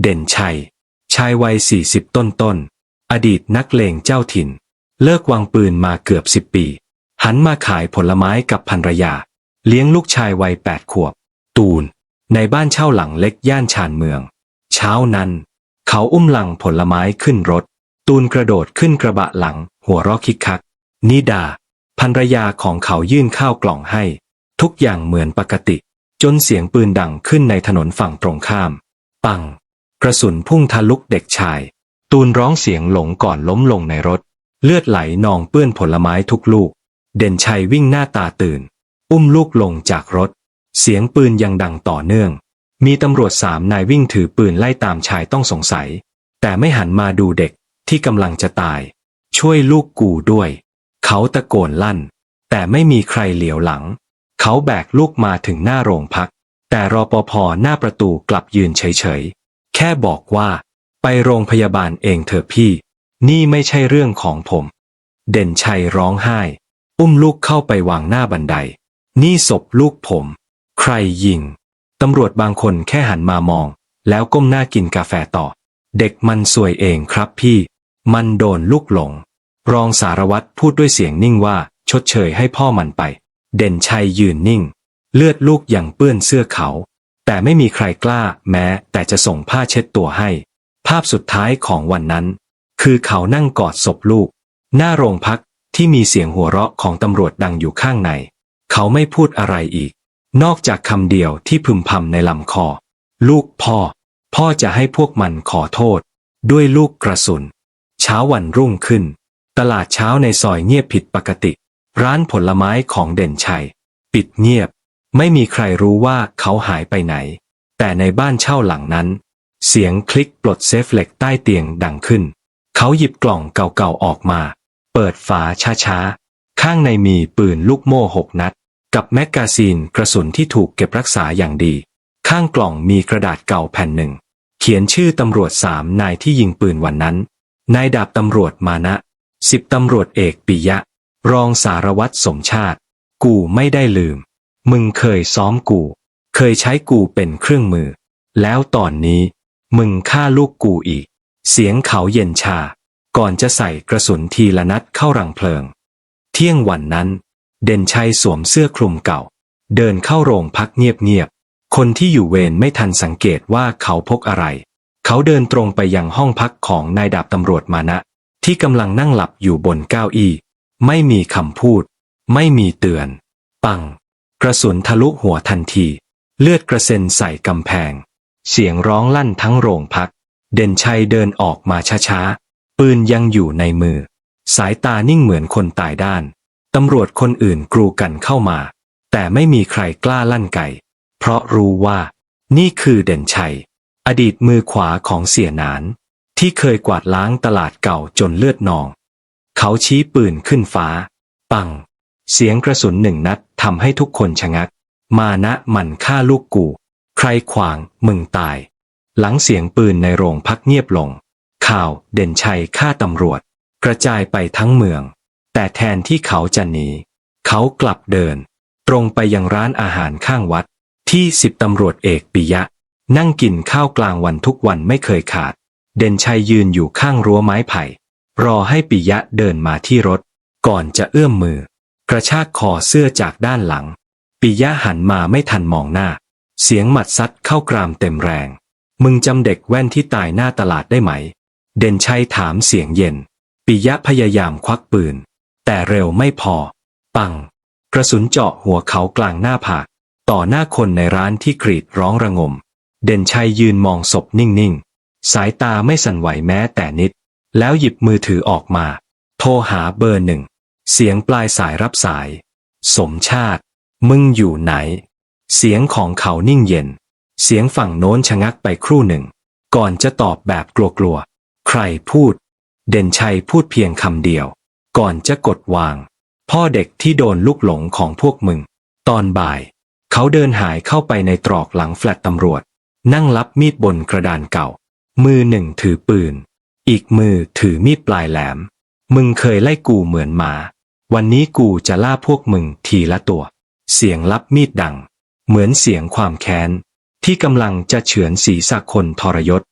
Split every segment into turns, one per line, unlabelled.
เด่นชัย ชายวัยสี่สิบต้นต้น อดีตนักเลงเจ้าถิ่น เลิกวางปืนมาเกือบสิบปี หันมาขายผลไม้กับภรรยา เลี้ยงลูกชายวัยแปดขวบ ตูน ในบ้านเช่าหลังเล็กย่านชานเมือง เช้านั้น เขาอุ้มหลังผลไม้ขึ้นรถ ตูนกระโดดขึ้นกระบะหลัง หัวเรอคิกคัก นิดาภรรยาของเขายื่นข้าวกล่องให้ ทุกอย่างเหมือนปกติ จนเสียงปืนดังขึ้นในถนนฝั่งตรงข้าม ปัง กระสุนพุ่งทะลุเด็กชาย ตูนร้องเสียงหลงก่อนล้มลงในรถ เลือดไหลนองเปื้อนผลไม้ทุกลูก เด่นชัยวิ่งหน้าตาตื่น อุ้มลูกลงจากรถ เสียงปืนยังดังต่อเนื่อง มีตำรวจสามนายวิ่งถือปืนไล่ตามชายต้องสงสัย แต่ไม่หันมาดูเด็กที่กำลังจะตาย ช่วยลูกกูด้วย เขาตะโกนลั่น แต่ไม่มีใครเหลียวหลัง เขาแบกลูกมาถึงหน้าโรงพัก แต่รอปภหน้าประตูกลับยืนเฉยๆ แค่บอกว่า ไปโรงพยาบาลเองเถอะพี่ นี่ไม่ใช่เรื่องของผม เด่นชัยร้องไห้ อุ้มลูกเข้าไปวางหน้าบันได นี่ศพลูกผม ใครยิง ตำรวจบางคนแค่หันมามอง แล้วก้มหน้ากินกาแฟต่อ เด็กมันสวยเองครับพี่ มันโดนลูกหลง รองสารวัตรพูดด้วยเสียงนิ่งว่า ชดเชยให้พ่อมันไป เด่นชัยยืนนิ่ง เลือดลูกอย่างเปื้อนเสื้อเขา แต่ไม่มีใครกล้าแม้ แต่จะส่งผ้าเช็ดตัวให้ ภาพสุดท้ายของวันนั้น คือเขานั่งกอดศพลูก หน้าโรงพักที่มีเสียงหัวเราะของตำรวจดังอยู่ข้างใน เขาไม่พูดอะไรอีก นอกจากคำเดียวที่พึมพำในลำคอ ลูกพ่อ พ่อจะให้พวกมันขอโทษ ด้วยลูกกระสุน เช้าวันรุ่งขึ้น ตลาดเช้าในซอยเงียบผิดปกติ ร้านผลไม้ของเด่นชัย ปิดเงียบ ไม่มีใครรู้ว่าเขาหายไปไหน แต่ในบ้านเช่าหลังนั้น เสียงคลิกปลดเซฟเหล็กใต้เตียงดังขึ้น เขาหยิบกล่องเก่าๆออกมา เปิดฝาช้าๆ ข้างในมีปืนลูกโม่หกนัด กับแมกกาซีนกระสุนที่ถูกเก็บรักษาอย่างดี ข้างกล่องมีกระดาษเก่าแผ่นหนึ่ง เขียนชื่อตำรวจสามนายที่ยิงปืนวันนั้น นายดาบตำรวจมานะ สิบตำรวจเอกปิยะ รองสารวัตรสมชาติ กูไม่ได้ลืม มึงเคยซ้อมกู เคยใช้กูเป็นเครื่องมือ แล้วตอนนี้ มึงฆ่าลูกกูอีก เสียงเขาเย็นชา ก่อนจะใส่กระสุนทีละนัดเข้ารังเพลิง เที่ยงวันนั้น เด่นชัยสวมเสื้อคลุมเก่า เดินเข้าโรงพักเงียบๆ คนที่อยู่เวรไม่ทันสังเกตว่าเขาพกอะไร เขาเดินตรงไปยังห้องพักของนายดาบตำรวจมานะ ที่กำลังนั่งหลับอยู่บนเก้าอี้ ไม่มีคำพูด ไม่มีเตือน ปัง กระสุนทะลุหัวทันที เลือดกระเซ็นใส่กำแพง เสียงร้องลั่นทั้งโรงพัก เด่นชัยเดินออกมาช้าๆ ปืนยังอยู่ในมือ สายตานิ่งเหมือนคนตายด้าน ตำรวจคนอื่นกรูกันเข้ามา แต่ไม่มีใครกล้าลั่นไก เพราะรู้ว่า นี่คือเด่นชัย อดีตมือขวาของเสียหนาน ที่เคยกวาดล้างตลาดเก่าจนเลือดนอง เขาชี้ปืนขึ้นฟ้า ปัง เสียงกระสุนหนึ่งนัดทำให้ทุกคนชะงัก มานะมันฆ่าลูกกู ใครขวางมึงตาย หลังเสียงปืนในโรงพักเงียบลง ข่าวเด่นชัยฆ่าตำรวจ กระจายไปทั้งเมือง แต่แทนที่เขาจะหนีเขากลับเดิน ตรงไปยังร้านอาหารข้างวัด ที่สิบตำรวจเอกปิยะ นั่งกินข้าวกลางวันทุกวันไม่เคยขาด เด่นชัยยืนอยู่ข้างรั้วไม้ไผ่ รอให้ปิยะเดินมาที่รถ ก่อนจะเอื้อมมือ กระชากคอเสื้อจากด้านหลัง ปิยะหันมาไม่ทันมองหน้า เสียงหมัดซัดเข้ากรามเต็มแรง มึงจำเด็กแว่นที่ตายหน้าตลาดได้ไหม เด่นชัยถามเสียงเย็น ปิยะพยายามควักปืน แต่เร็วไม่พอ ปัง กระสุนเจาะหัวเขากลางหน้าผากต่อหน้าคนในร้านที่กรีดร้องระงม เด่นชัยยืนมองศพนิ่งๆ สายตาไม่สั่นไหวแม้แต่นิด แล้วหยิบมือถือออกมา โทรหาเบอร์หนึ่ง เสียงปลายสายรับสาย สมชาติ มึงอยู่ไหน เสียงของเขานิ่งเย็น เสียงฝั่งโน้นชะงักไปครู่หนึ่ง ก่อนจะตอบแบบกลัวๆ ใครพูด เด่นชัยพูดเพียงคำเดียว ก่อนจะกดวาง พ่อเด็กที่โดนลูกหลงของพวกมึง ตอนบ่าย เขาเดินหายเข้าไปในตรอกหลังแฟลตตำรวจ นั่งรับมีดบนกระดานเก่า มือหนึ่งถือปืน อีกมือถือมีดปลายแหลม มึงเคยไล่กูเหมือนหมา วันนี้กูจะล่าพวกมึงทีละตัว เสียงลับมีดดัง เหมือนเสียงความแค้น ที่กำลังจะเฉือนศีรษะคนทรยศ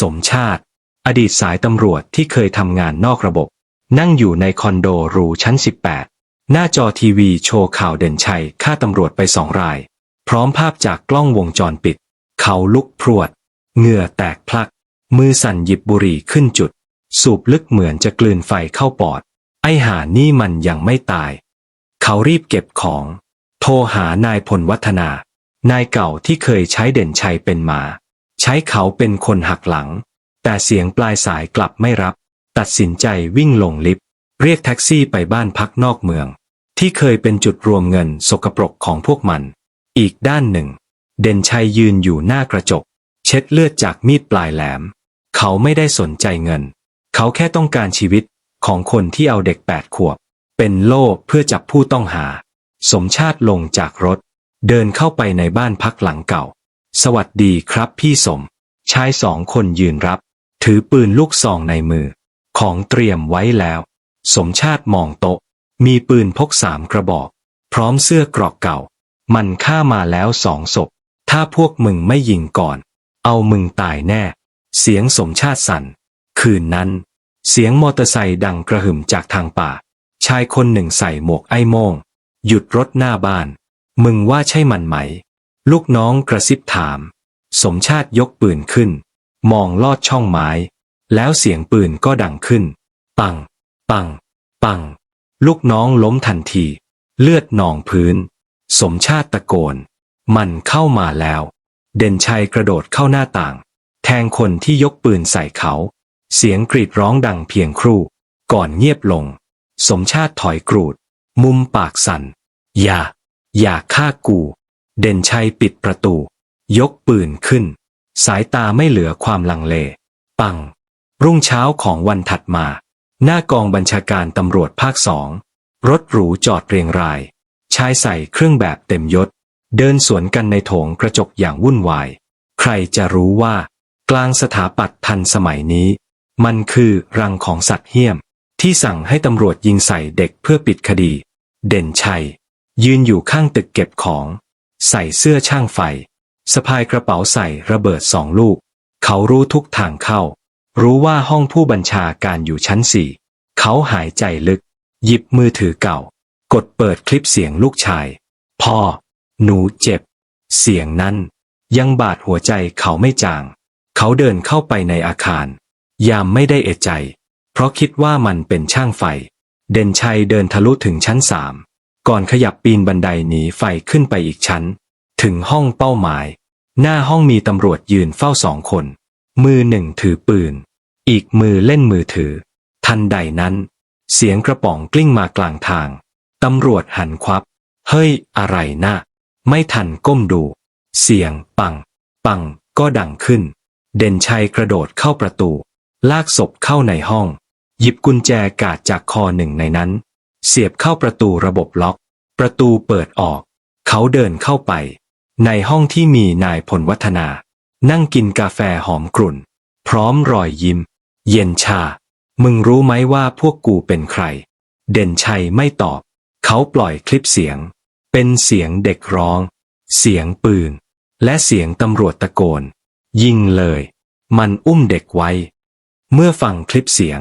สมชาติ อดีตสายตำรวจที่เคยทำงานนอกระบบ นั่งอยู่ในคอนโดหรูชั้น 18 หน้าจอทีวีโชว์ข่าวเด่นชัยฆ่าตำรวจไปสองราย พร้อมภาพจากกล้องวงจรปิด เขาลุกพรวด เหงื่อแตกพลัก มือสั่นหยิบบุหรี่ขึ้นจุด สูบลึกเหมือนจะกลืนไฟเข้าปอด ไอหานี่มันยังไม่ตาย เขารีบเก็บของ โทรหานายพลวัฒนา นายเก่าที่เคยใช้เด่นชัยเป็นมา ใช้เขาเป็นคนหักหลัง แต่เสียงปลายสายกลับไม่รับ ตัดสินใจวิ่งลงลิฟต์เรียกแท็กซี่ไปบ้านพักนอกเมือง ที่เคยเป็นจุดรวมเงินสกปรกของพวกมัน อีกด้านหนึ่ง เด่นชัยยืนอยู่หน้ากระจก เช็ดเลือดจากมีดปลายแหลม เขาไม่ได้สนใจเงิน เขาแค่ต้องการชีวิต ของคนที่เอาเด็กแปดขวบ เป็นโล่เพื่อจับผู้ต้องหา สมชาติลงจากรถ เดินเข้าไปในบ้านพักหลังเก่า สวัสดีครับพี่สม ชายสองคนยืนรับ ถือปืนลูกซองในมือ ของเตรียมไว้แล้ว สมชาติมองโต๊ะ มีปืนพกสามกระบอก พร้อมเสื้อกรอกเก่า มันฆ่ามาแล้วสองศพ ถ้าพวกมึงไม่ยิงก่อน เอามึงตายแน่ เสียงสมชาติสั่น คืนนั้น เสียงมอเตอร์ไซค์ดังกระหึ่มจากทางป่า ชายคนหนึ่งใส่หมวกไอ้โมง หยุดรถหน้าบ้าน มึงว่าใช่มันไหม ลูกน้องกระซิบถาม สมชาติยกปืนขึ้น มองลอดช่องไม้ แล้วเสียงปืนก็ดังขึ้น ปัง ปัง ปัง ลูกน้องล้มทันที เลือดนองพื้น สมชาติตะโกน มันเข้ามาแล้ว เด่นชัยกระโดดเข้าหน้าต่าง แทงคนที่ยกปืนใส่เขา เสียงกรีดร้องดังเพียงครู่ ก่อนเงียบลง สมชาติถอยกรูด มุมปากสั่น อย่า อย่าฆ่ากู เด่นชัยปิดประตู ยกปืนขึ้น สายตาไม่เหลือความลังเล ปัง รุ่งเช้าของวันถัดมา หน้ากองบัญชาการตำรวจภาคสอง รถหรูจอดเรียงราย ชายใส่เครื่องแบบเต็มยศ เดินสวนกันในโถงกระจกอย่างวุ่นวาย ใครจะรู้ว่า กลางสถาปัตย์ทันสมัยนี้ มันคือรังของสัตว์เหี้ยม ที่สั่งให้ตำรวจยิงใส่เด็กเพื่อปิดคดี เด่นชัย ยืนอยู่ข้างตึกเก็บของ ใส่เสื้อช่างไฟสะพายกระเป๋าใส่ระเบิดสองลูก เขารู้ทุกทางเข้า รู้ว่าห้องผู้บัญชาการอยู่ชั้นสี่เขาหายใจลึก หยิบมือถือเก่า กดเปิดคลิปเสียงลูกชาย พ่อ หนูเจ็บ เสียงนั้น ยังบาดหัวใจเขาไม่จาง เขาเดินเข้าไปในอาคาร ยามไม่ได้เอะใจ เพราะคิดว่ามันเป็นช่างไฟ เด่นชัยเดินทะลุถึงชั้นสาม ก่อนขยับปีนบันไดหนีไฟขึ้นไปอีกชั้น ถึงห้องเป้าหมาย หน้าห้องมีตำรวจยืนเฝ้าสองคน มือหนึ่งถือปืน อีกมือเล่นมือถือ ทันใดนั้น เสียงกระป๋องกลิ้งมากลางทาง ตำรวจหันควับ เฮ้ย อะไรนะไม่ทันก้มดู เสียง ปัง ปัง ก็ดังขึ้น เด่นชัยกระโดดเข้าประตู ลากศพเข้าในห้อง หยิบกุญแจกาดจากคอหนึ่งในนั้น เสียบเข้าประตูระบบล็อก ประตูเปิดออก เขาเดินเข้าไป ในห้องที่มีนายพลวัฒนา นั่งกินกาแฟหอมกลุ่น พร้อมรอยยิ้ม เย็นชา มึงรู้ไหมว่าพวกกูเป็นใคร เด่นชัยไม่ตอบ เขาปล่อยคลิปเสียง เป็นเสียงเด็กร้อง เสียงปืน และเสียงตำรวจตะโกน ยิงเลย มันอุ้มเด็กไว้ เมื่อฟังคลิปเสียง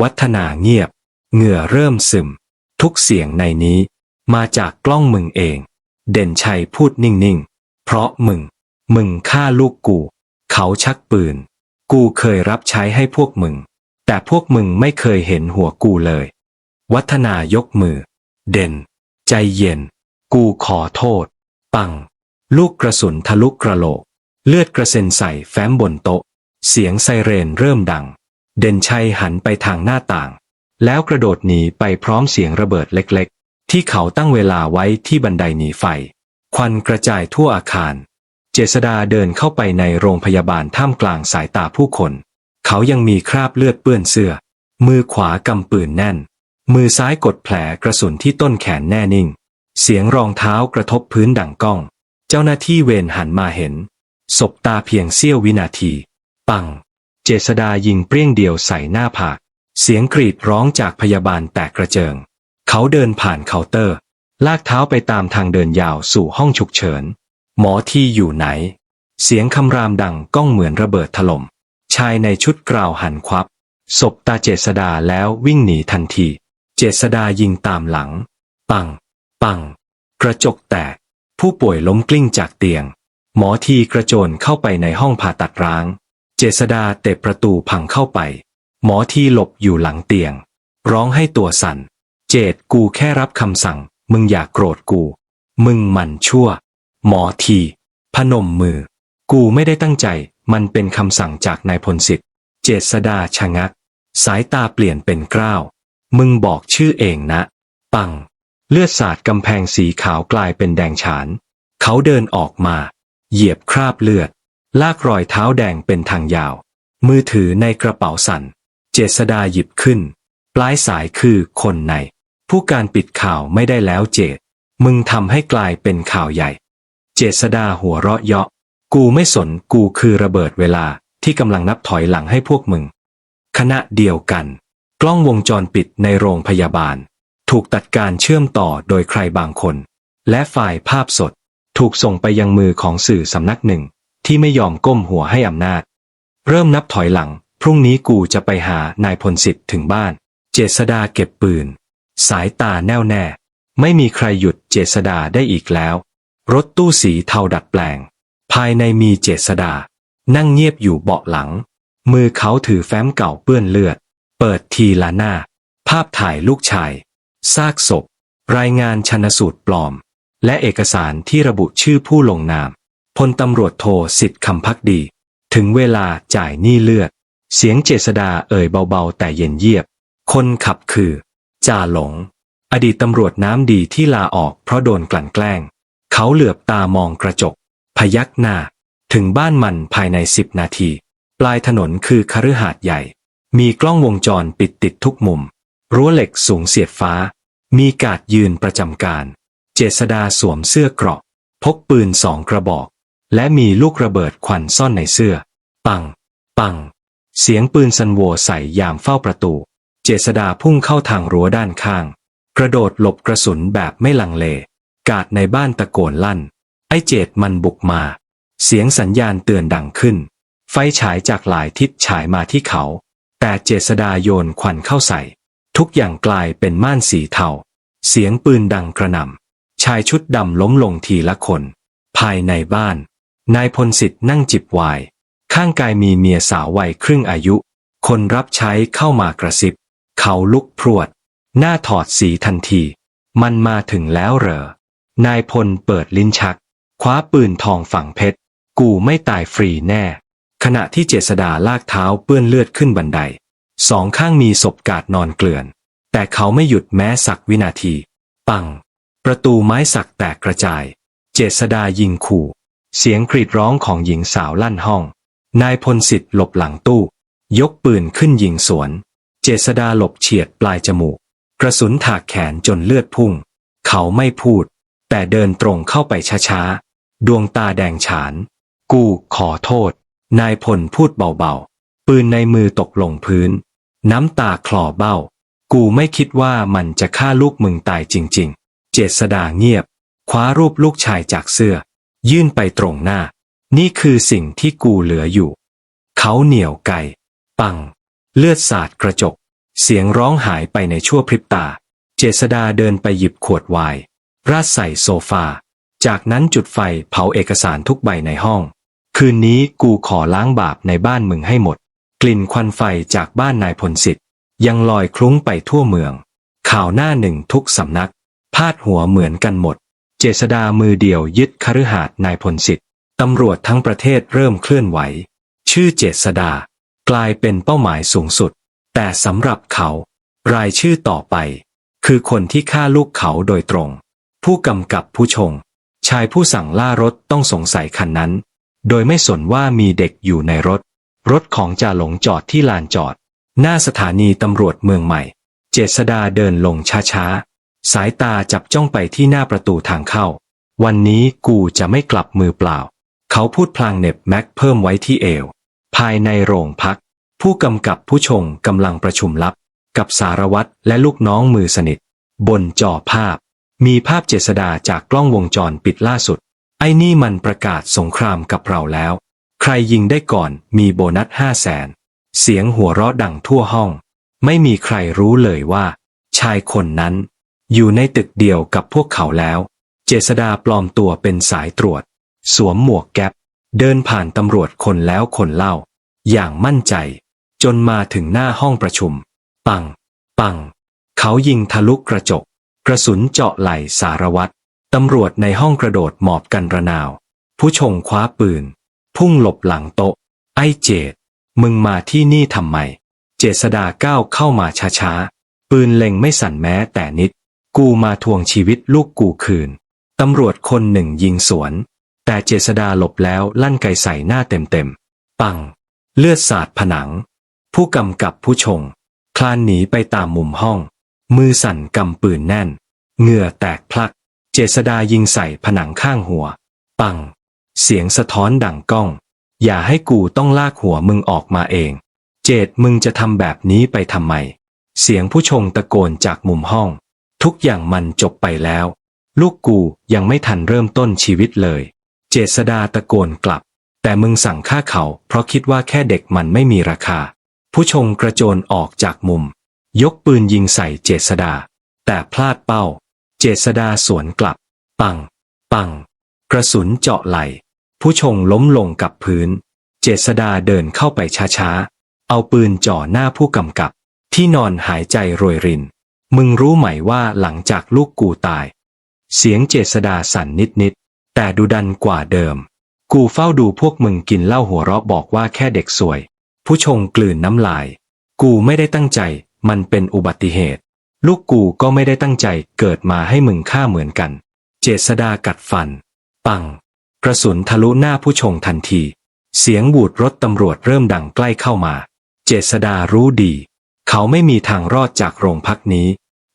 วัฒนาเงียบ เหงื่อเริ่มซึม ทุกเสียงในนี้ มาจากกล้องมึงเอง เด่นชัยพูดนิ่งๆ เพราะมึง มึงฆ่าลูกกู เขาชักปืน กูเคยรับใช้ให้พวกมึง แต่พวกมึงไม่เคยเห็นหัวกูเลย วัฒนายกมือ เด่น ใจเย็น กูขอโทษ ปัง ลูกกระสุนทะลุกระโหลก เลือดกระเซ็นใส่แฟ้มบนโต๊ะ เสียงไซเรนเริ่มดัง เด่นชัยหันไปทางหน้าต่าง แล้วกระโดดหนีไปพร้อมเสียงระเบิดเล็กๆ ที่เขาตั้งเวลาไว้ที่บันไดหนีไฟ ควันกระจายทั่วอาคาร เจษดาเดินเข้าไปในโรงพยาบาลท่ามกลางสายตาผู้คน เขายังมีคราบเลือดเปื้อนเสื้อ มือขวากำปืนแน่น มือซ้ายกดแผลกระสุนที่ต้นแขนแน่นิ่ง เสียงรองเท้ากระทบพื้นดังก้อง เจ้าหน้าที่เวรหันมาเห็น ศบตาเพียงเสี้ยววินาที ปัง เจษดายิงเปรี้ยงเดียวใส่หน้าผาก เสียงกรีดร้องจากพยาบาลแตกกระเจิง เขาเดินผ่านเคาน์เตอร์ ลากเท้าไปตามทางเดินยาวสู่ห้องฉุกเฉิน หมอที่อยู่ไหน เสียงคำรามดังก้องเหมือนระเบิดถล่ม ชายในชุดกราวหันควับศบตาเจษดาแล้ววิ่งหนีทันที เจษดายิงตามหลัง ปัง ปัง กระจกแตก ผู้ป่วยล้มกลิ้งจากเตียง หมอทีกระโจนเข้าไปในห้องผ่าตัดร้าง เจษดาเตะประตูพังเข้าไป หมอทีหลบอยู่หลังเตียง ร้องให้ตัวสั่น เจดกูแค่รับคำสั่ง มึงอย่ากโกรธกู มึงมันชั่ว หมอที พนมมือ กูไม่ได้ตั้งใจ มันเป็นคำสั่งจากนายพลสิทธิ์ เจษดาชะงัก สายตาเปลี่ยนเป็นกล้าว มึงบอกชื่อเองนะ ปัง เลือดสาดกำแพงสีขาวกลายเป็นแดงฉาน เขาเดินออกมา เหยียบคราบเลือด ลากรอยเท้าแดงเป็นทางยาว มือถือในกระเป๋าสั่น เจษดาหยิบขึ้น ปลายสายคือคนใน ผู้การปิดข่าวไม่ได้แล้วเจดมึงทำให้กลายเป็นข่าวใหญ่ เจษดาหัวเราะเยาะ กูไม่สนกูคือระเบิดเวลาที่กำลังนับถอยหลังให้พวกมึง ขณะเดียวกัน กล้องวงจรปิดในโรงพยาบาล ถูกตัดการเชื่อมต่อโดยใครบางคน และไฟล์ภาพสด ถูกส่งไปยังมือของสื่อสำนักหนึ่ง ที่ไม่ยอมก้มหัวให้อำนาจ เริ่มนับถอยหลัง พรุ่งนี้กูจะไปหานายพลสิทธิ์ถึงบ้าน เจษดาเก็บปืน สายตาแน่วแน่ ไม่มีใครหยุดเจษดาได้อีกแล้ว รถตู้สีเทาดัดแปลง ภายในมีเจษดา นั่งเงียบอยู่เบาะหลัง มือเขาถือแฟ้มเก่าเปื้อนเลือด เปิดทีละหน้า ภาพถ่ายลูกชายซากศพ รายงานชนสูตรปลอม และเอกสารที่ระบุชื่อผู้ลงนาม พลตำรวจโทสิทธิ์คำพักดี ถึงเวลาจ่ายหนี้เลือด เสียงเจษดาเอ่ยเบาๆ แต่เย็นเยียบ คนขับคือ จ่าหลง อดีตตำรวจน้ำดีที่ลาออกเพราะโดนกลั่นแกล้ง เขาเหลือบตามองกระจก พยักหน้า ถึงบ้านมันภายในสิบนาที ปลายถนนคือคฤหาสน์ใหญ่ มีกล้องวงจรปิดติดทุกมุม รั้วเหล็กสูงเสียดฟ้า มีกาดยืนประจำการ เจษดาสวมเสื้อเกราะ พกปืนสองกระบอก และมีลูกระเบิดควันซ่อนในเสื้อ ปัง ปัง เสียงปืนซันโวใส่ยามเฝ้าประตู เจษดาพุ่งเข้าทางรั้วด้านข้าง กระโดดหลบกระสุนแบบไม่ลังเล กาดในบ้านตะโกนลั่น ไอ้เจดมันบุกมา เสียงสัญญาณเตือนดังขึ้น ไฟฉายจากหลายทิศฉายมาที่เขา แต่เจษดาโยนควันเข้าใส่ ทุกอย่างกลายเป็นม่านสีเทา เสียงปืนดังกระหน่ำชายชุดดำล้มลงทีละคน ภายในบ้าน นายพลสิทธิ์นั่งจิบไวน์ข้างกายมีเมียสาววัยครึ่งอายุ คนรับใช้เข้ามากระซิบ เขาลุกพรวด หน้าถอดสีทันที มันมาถึงแล้วเหรอ นายพลเปิดลิ้นชัก คว้าปืนทองฝังเพชร กูไม่ตายฟรีแน่ ขณะที่เจษดาลากเท้าเปื้อนเลือดขึ้นบันได สองข้างมีศพกาดนอนเกลื่อน แต่เขาไม่หยุดแม้สักวินาที ปัง ประตูไม้สักแตกกระจาย เจษดายิงขู่ เสียงกรีดร้องของหญิงสาวลั่นห้อง นายพลสิทธิ์หลบหลังตู้ ยกปืนขึ้นยิงสวน เจษดาหลบเฉียดปลายจมูก กระสุนถากแขนจนเลือดพุ่ง เขาไม่พูด แต่เดินตรงเข้าไปช้าๆ ดวงตาแดงฉาน กูขอโทษ นายพลพูดเบาๆ ปืนในมือตกลงพื้น น้ำตาคลอเบ้า กูไม่คิดว่ามันจะฆ่าลูกมึงตายจริง ๆ เจษดาเงียบ คว้ารูปลูกชายจากเสื้อ ยื่นไปตรงหน้า นี่คือสิ่งที่กูเหลืออยู่ เขาเหนียวไก่ ปัง เลือดสาดกระจก เสียงร้องหายไปในชั่วพริบตา เจษดาเดินไปหยิบขวดไวน์ราดใส่โซฟา จากนั้นจุดไฟเผาเอกสารทุกใบในห้อง คืนนี้กูขอล้างบาปในบ้านมึงให้หมด กลิ่นควันไฟจากบ้านนายพลสิทธิ์ ยังลอยคลุ้งไปทั่วเมือง ข่าวหน้าหนึ่งทุกสำนัก พาดหัวเหมือนกันหมด เจษดามือเดียวยึดคฤหาสน์นายพลสิทธิ์ตำรวจทั้งประเทศเริ่มเคลื่อนไหว ชื่อเจษดากลายเป็นเป้าหมายสูงสุด แต่สำหรับเขา รายชื่อต่อไป คือคนที่ฆ่าลูกเขาโดยตรง ผู้กำกับผู้ชง ชายผู้สั่งล่ารถต้องสงสัยคันนั้น โดยไม่สนว่ามีเด็กอยู่ในรถ รถของจ่าหลงจอดที่ลานจอด หน้าสถานีตำรวจเมืองใหม่ เจษดาเดินลงช้าๆ สายตาจับจ้องไปที่หน้าประตูทางเข้า วันนี้กูจะไม่กลับมือเปล่า เขาพูดพลางเน็บแม็กเพิ่มไว้ที่เอว ภายในโรงพัก ผู้กำกับผู้ชงกำลังประชุมลับ กับสารวัตรและลูกน้องมือสนิท บนจอภาพ มีภาพเจษดาจากกล้องวงจรปิดล่าสุด ไอ้นี่มันประกาศสงครามกับเราแล้ว ใครยิงได้ก่อนมีโบนัสห้าแสนเสียงหัวเราะดังทั่วห้อง ไม่มีใครรู้เลยว่า ชายคนนั้น อยู่ในตึกเดียวกับพวกเขาแล้ว เจษดาปลอมตัวเป็นสายตรวจ สวมหมวกแก๊ป เดินผ่านตำรวจคนแล้วคนเล่า อย่างมั่นใจ จนมาถึงหน้าห้องประชุม ปัง ปัง เขายิงทะลุกระจก กระสุนเจาะไหล่สารวัตรตำรวจในห้องกระโดดหมอบกันระนาว ผู้ชงคว้าปืน พุ่งหลบหลังโต๊ะ ไอ้เจดมึงมาที่นี่ทำไม เจษดาก้าวเข้ามาช้าๆ ปืนเล็งไม่สั่นแม้แต่นิด กูมาทวงชีวิตลูกกูคืน ตำรวจคนหนึ่งยิงสวน แต่เจษดาหลบแล้วลั่นไกใส่หน้าเต็มๆ ปัง เลือดสาดผนัง ผู้กำกับผู้ชง คลานหนีไปตามมุมห้อง มือสั่นกำปืนแน่น เหงื่อแตกพลัก เจษดายิงใส่ผนังข้างหัว ปัง เสียงสะท้อนดังก้อง อย่าให้กูต้องลากหัวมึงออกมาเอง เจดมึงจะทำแบบนี้ไปทำไม เสียงผู้ชงตะโกนจากมุมห้อง ทุกอย่างมันจบไปแล้ว ลูกกูยังไม่ทันเริ่มต้นชีวิตเลย เจษดาตะโกนกลับ แต่มึงสั่งฆ่าเขาเพราะคิดว่าแค่เด็กมันไม่มีราคา ผู้ชงกระโจนออกจากมุม ยกปืนยิงใส่เจษดา แต่พลาดเป้า เจษดาสวนกลับ ปัง ปัง กระสุนเจาะไหล ผู้ชงล้มลงกับพื้น เจษดาเดินเข้าไปช้าๆ เอาปืนจ่อหน้าผู้กำกับ ที่นอนหายใจโรยริน มึงรู้ไหมว่าหลังจากลูกกูตาย เสียงเจษดาสั่นนิดๆ แต่ดูดันกว่าเดิม กูเฝ้าดูพวกมึงกินเหล้าหัวเราะบอกว่าแค่เด็กสวย ผู้ชงกลืนน้ำลาย กูไม่ได้ตั้งใจ มันเป็นอุบัติเหตุ ลูกกูก็ไม่ได้ตั้งใจเกิดมาให้มึงฆ่าเหมือนกัน เจษดากัดฟัน ปัง กระสุนทะลุหน้าผู้ชงทันที เสียงบูดรถตำรวจเริ่มดังใกล้เข้ามา เจษดารู้ดี เขาไม่มีทางรอดจากโรงพักนี้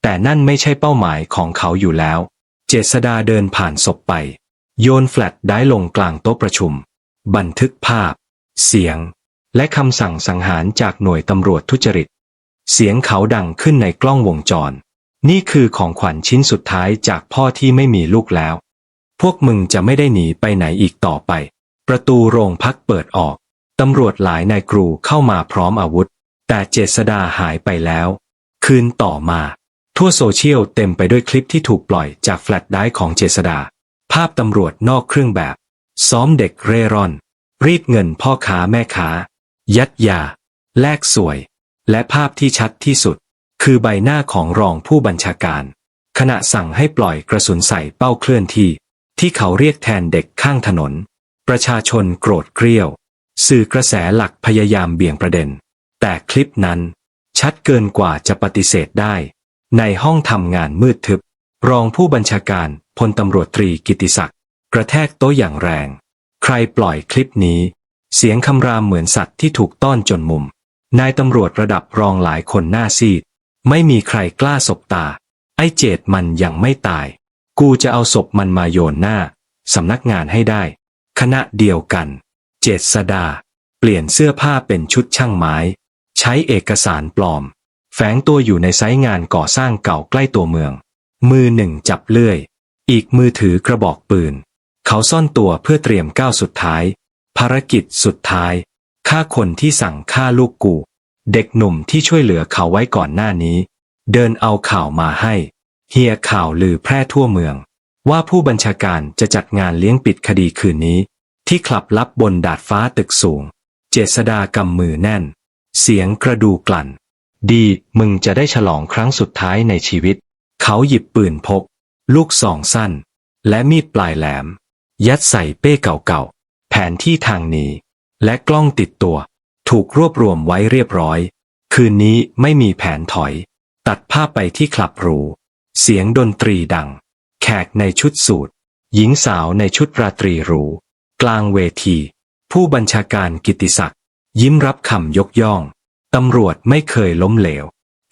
แต่นั่นไม่ใช่เป้าหมายของเขาอยู่แล้ว เจษดาเดินผ่านศพไป โยนแฟลชได้ลงกลางโต๊ะประชุม บันทึกภาพ เสียง และคำสั่งสังหารจากหน่วยตำรวจทุจริต เสียงเขาดังขึ้นในกล้องวงจร นี่คือของขวัญชิ้นสุดท้ายจากพ่อที่ไม่มีลูกแล้ว พวกมึงจะไม่ได้หนีไปไหนอีกต่อไป ประตูโรงพักเปิดออกตำรวจหลายนายกรูเข้ามาพร้อมอาวุธ แต่เจษดาหายไปแล้ว คืนต่อมา ทั่วโซเชียลเต็มไปด้วยคลิปที่ถูกปล่อยจากแฟลชไดร์ของเจษดา ภาพตำรวจนอกเครื่องแบบ ซ้อมเด็กเร่ร่อน รีดเงินพ่อค้าแม่ค้า ยัดยา แลกสวย และภาพที่ชัดที่สุด คือใบหน้าของรองผู้บัญชาการ ขณะสั่งให้ปล่อยกระสุนใส่เป้าเคลื่อนที่ ที่เขาเรียกแทนเด็กข้างถนน ประชาชนโกรธเกรี้ยว สื่อกระแสหลักพยายามเบี่ยงประเด็น แต่คลิปนั้น ชัดเกินกว่าจะปฏิเสธได้ ในห้องทำงานมืดทึบ รองผู้บัญชาการพลตำรวจตรีกิติศักดิ์กระแทกโต๊ะอย่างแรง ใครปล่อยคลิปนี้ เสียงคำรามเหมือนสัตว์ที่ถูกต้อนจนมุม นายตำรวจระดับรองหลายคนหน้าซีด ไม่มีใครกล้าสบตา ไอ้เจดมันยังไม่ตาย กูจะเอาศพมันมาโยนหน้าสำนักงานให้ได้คณะเดียวกัน เจษดา เปลี่ยนเสื้อผ้าเป็นชุดช่างไม้ ใช้เอกสารปลอม แฝงตัวอยู่ในไซต์งานก่อสร้างเก่าใกล้ตัวเมือง มือหนึ่งจับเลื่อย อีกมือถือกระบอกปืน เขาซ่อนตัวเพื่อเตรียมก้าวสุดท้าย ภารกิจสุดท้ายฆ่าคนที่สั่งฆ่าลูกกู เด็กหนุ่มที่ช่วยเหลือเขาไว้ก่อนหน้านี้ เดินเอาข่าวมาให้ เฮียข่าวลือแพร่ทั่วเมือง ว่าผู้บัญชาการจะจัดงานเลี้ยงปิดคดีคืนนี้ ที่คลับลับบนดาดฟ้าตึกสูง เจษดากำมือแน่น เสียงกระดูกลั่น ดี มึงจะได้ฉลองครั้งสุดท้ายในชีวิต เขาหยิบปืนพก ลูกซองสั้น และมีดปลายแหลม ยัดใส่เป้เก่าๆ แผนที่ทางหนีและกล้องติดตัว ถูกรวบรวมไว้เรียบร้อย คืนนี้ไม่มีแผนถอย ตัดภาพไปที่คลับหรู เสียงดนตรีดัง แขกในชุดสูทหญิงสาวในชุดราตรีหรูกลางเวที ผู้บัญชาการกิติศักดิ์ยิ้มรับคำยกย่อง ตำรวจไม่เคยล้มเหลว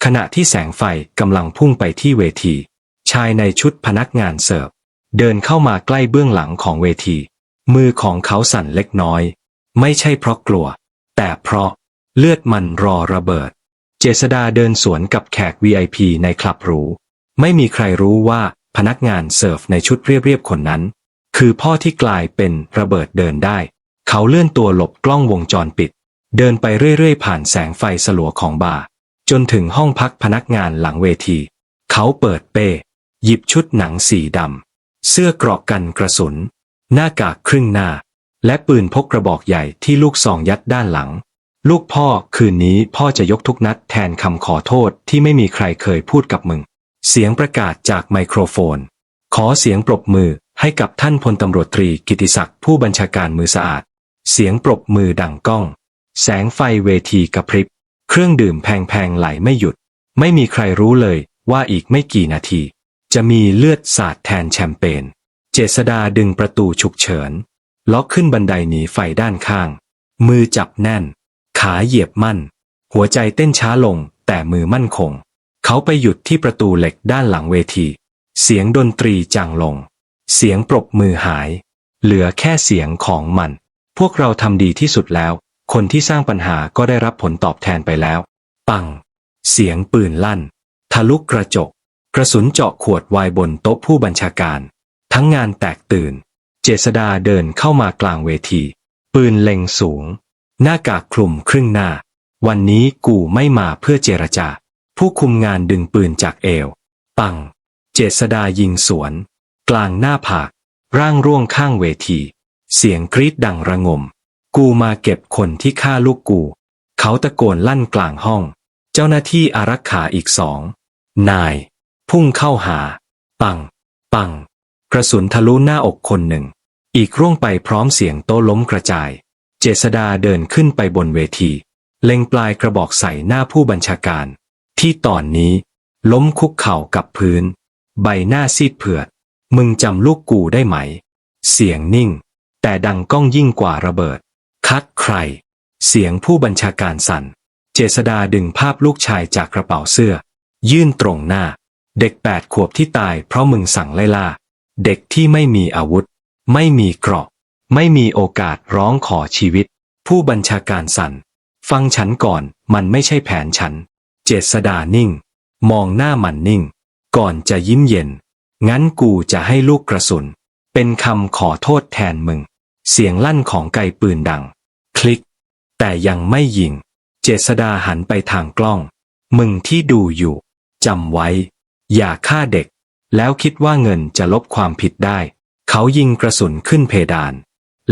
ขณะที่แสงไฟกำลังพุ่งไปที่เวที ชายในชุดพนักงานเสิร์ฟ เดินเข้ามาใกล้เบื้องหลังของเวที มือของเขาสั่นเล็กน้อย ไม่ใช่เพราะกลัว แต่เพราะเลือดมันรอระเบิด เจษดาเดินสวนกับแขก VIP ในคลับหรู ไม่มีใครรู้ว่าพนักงานเสิร์ฟในชุดเรียบๆคนนั้น คือพ่อที่กลายเป็นระเบิดเดินได้ เขาเลื่อนตัวหลบกล้องวงจรปิด เดินไปเรื่อยๆ ผ่านแสงไฟสลัวของบาร์จนถึงห้องพักพนักงานหลังเวที เขาเปิดเป้ หยิบชุดหนังสีดำ เสื้อเกราะกันกระสุน หน้ากากครึ่งหน้า และปืนพกกระบอกใหญ่ที่ลูกซองยัดด้านหลัง ลูกพ่อคืนนี้พ่อจะยกทุกนัดแทนคำขอโทษที่ไม่มีใครเคยพูดกับมึง เสียงประกาศจากไมโครโฟน ขอเสียงปรบมือให้กับท่านพลตำรวจตรีกิติศักดิ์ผู้บัญชาการมือสะอาด เสียงปรบมือดังก้อง แสงไฟเวทีกระพริบ เครื่องดื่มแพงๆไหลไม่หยุด ไม่มีใครรู้เลยว่าอีกไม่กี่นาที จะมีเลือดสาดแทนแชมเปญ เจษดาดึงประตูฉุกเฉิน ล็อกขึ้นบันไดหนีไฟด้านข้าง มือจับแน่น ขาเหยียบมั่น หัวใจเต้นช้าลงแต่มือมั่นคง เขาไปหยุดที่ประตูเหล็กด้านหลังเวที เสียงดนตรีจางลง เสียงปรบมือหาย เหลือแค่เสียงของมัน พวกเราทำดีที่สุดแล้ว คนที่สร้างปัญหาก็ได้รับผลตอบแทนไปแล้ว ปัง เสียงปืนลั่น ทะลุกระจก กระสุนเจาะขวดวายบนโต๊ะผู้บัญชาการ ทั้งงานแตกตื่น เจษดาเดินเข้ามากลางเวที ปืนเล็งสูง หน้ากากคลุมครึ่งหน้า วันนี้กูไม่มาเพื่อเจรจา ผู้คุมงานดึงปืนจากเอว ปัง เจษดายิงสวน กลางหน้าผาก ร่างร่วงข้างเวที เสียงกรีดดังระงม กูมาเก็บคนที่ฆ่าลูกกู เขาตะโกนลั่นกลางห้อง เจ้าหน้าที่อารักขาอีกสอง นาย พุ่งเข้าหา ปัง ปัง กระสุนทะลุหน้าอกคนหนึ่ง อีกร่วงไปพร้อมเสียงโต้ล้มกระจาย เจษดาเดินขึ้นไปบนเวที เล็งปลายกระบอกใส่หน้าผู้บัญชาการ ที่ตอนนี้ ล้มคุกเข่ากับพื้น ใบหน้าซีดเผือด มึงจำลูกกูได้ไหม เสียงนิ่ง แต่ดังก้องยิ่งกว่าระเบิดคัด ใคร เสียงผู้บัญชาการสั่น เจษดาดึงภาพลูกชายจากกระเป๋าเสื้อ ยื่นตรงหน้า เด็กแปดขวบที่ตายเพราะมึงสั่งไล่ล่า เด็กที่ไม่มีอาวุธ ไม่มีเกราะ ไม่มีโอกาสร้องขอชีวิต ผู้บัญชาการสั่น ฟังฉันก่อนมันไม่ใช่แผนฉัน เจษดานิ่ง มองหน้ามันนิ่ง ก่อนจะยิ้มเย็น งั้นกูจะให้ลูกกระสุน เป็นคำขอโทษแทนมึง เสียงลั่นของไกปืนดัง คลิก แต่ยังไม่ยิง เจษดาหันไปทางกล้อง มึงที่ดูอยู่จำไว้ อย่าฆ่าเด็ก แล้วคิดว่าเงินจะลบความผิดได้ เขายิงกระสุนขึ้นเพดาน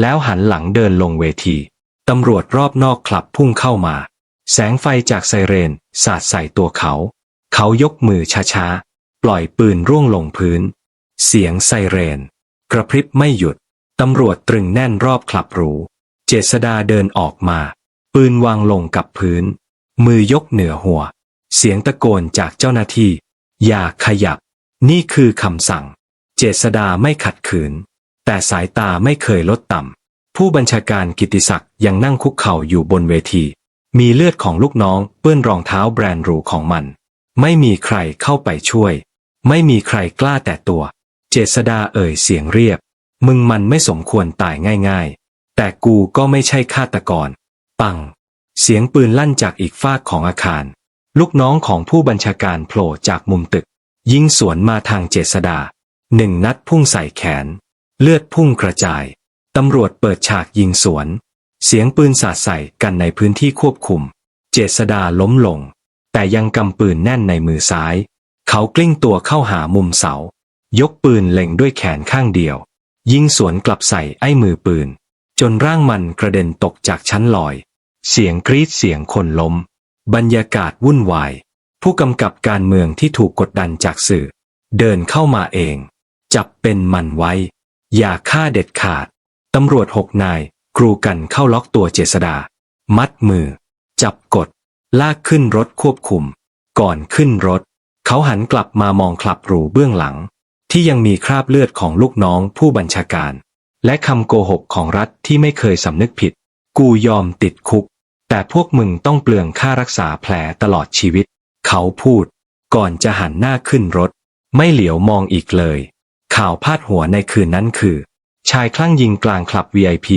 แล้วหันหลังเดินลงเวทีตำรวจรอบนอกคลับพุ่งเข้ามา แสงไฟจากไซเรนสาดใส่ตัวเขา เขายกมือช้าๆ ปล่อยปืนร่วงลงพื้น เสียงไซเรน กระพริบไม่หยุด ตำรวจตรึงแน่นรอบคลับรู ษดาเดินออกมา ปืนวางลงกับพื้น มือยกเหนือหัว เสียงตะโกนจากเจ้าหน้าที่ อย่าขยับ นี่คือคำสั่ง เจษดาไม่ขัดขืน แต่สายตาไม่เคยลดต่ำ ผู้บัญชาการกิติศักดิ์ยังนั่งคุกเข่าอยู่บนเวที มีเลือดของลูกน้องเปื้อนรองเท้าแบรนด์หรูของมัน ไม่มีใครเข้าไปช่วย ไม่มีใครกล้าแต่ตัว เจษดาเอ่ยเสียงเรียบ มึงมันไม่สมควรตายง่าย ๆ แต่กูก็ไม่ใช่ฆาตกร ปัง เสียงปืนลั่นจากอีกฟากของอาคาร ลูกน้องของผู้บัญชาการโผล่จากมุมตึก ยิงสวนมาทางเจษดา หนึ่งนัดพุ่งใส่แขน เลือดพุ่งกระจาย ตำรวจเปิดฉากยิงสวน เสียงปืนสาดใส่กันในพื้นที่ควบคุม เจษดาล้มลง แต่ยังกำปืนแน่นในมือซ้าย เขากลิ้งตัวเข้าหามุมเสา ยกปืนเล็งด้วยแขนข้างเดียว ยิงสวนกลับใส่ไอ้มือปืน จนร่างมันกระเด็นตกจากชั้นลอย เสียงกรีดเสียงคนล้ม บรรยากาศวุ่นวาย ผู้กำกับการเมืองที่ถูกกดดันจากสื่อ เดินเข้ามาเอง จับเป็นมันไว้ อย่าฆ่าเด็ดขาด ตำรวจหกนายกรูกันเข้าล็อกตัวเจษดา มัดมือ จับกด ลากขึ้นรถควบคุม ก่อนขึ้นรถ เขาหันกลับมามองคลับรูเบื้องหลัง ที่ยังมีคราบเลือดของลูกน้องผู้บัญชาการ และคำโกหกของรัฐที่ไม่เคยสำนึกผิด กูยอมติดคุก แต่พวกมึงต้องเปลืองค่ารักษาแผลตลอดชีวิต เขาพูด ก่อนจะหันหน้าขึ้นรถ ไม่เหลียวมองอีกเลย ข่าวพาดหัวในคืนนั้นคือ ชายคลั่งยิงกลางคลับ VIP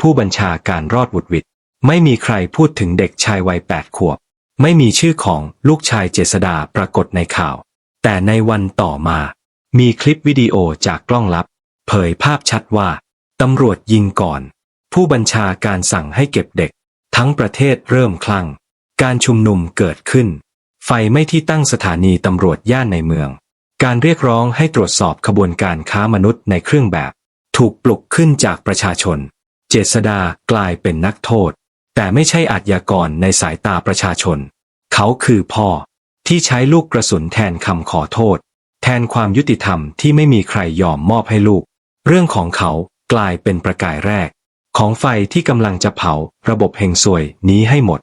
ผู้บัญชาการรอดวุดวิดไม่มีใครพูดถึงเด็กชายวัยแปดขวบ ไม่มีชื่อของลูกชายเจษดาปรากฏในข่าว แต่ในวันต่อมา มีคลิปวิดีโอจากกล้องลับ เผยภาพชัดว่า ตำรวจยิงก่อน ผู้บัญชาการสั่งให้เก็บเด็ก ทั้งประเทศเริ่มคลั่ง การชุมนุมเกิดขึ้น ไฟไม้ที่ตั้งสถานีตำรวจย่านในเมือง การเรียกร้องให้ตรวจสอบขบวนการค้ามนุษย์ในเครื่องแบบ ถูกปลุกขึ้นจากประชาชน เจษดากลายเป็นนักโทษ แต่ไม่ใช่อาชญากรในสายตาประชาชน เขาคือพ่อที่ใช้ลูกกระสุนแทนคำขอโทษ แทนความยุติธรรมที่ไม่มีใครยอมมอบให้ลูก เรื่องของเขา กลายเป็นประกายแรก ของไฟที่กำลังจะเผาระบบเฮงซวยนี้ให้หมด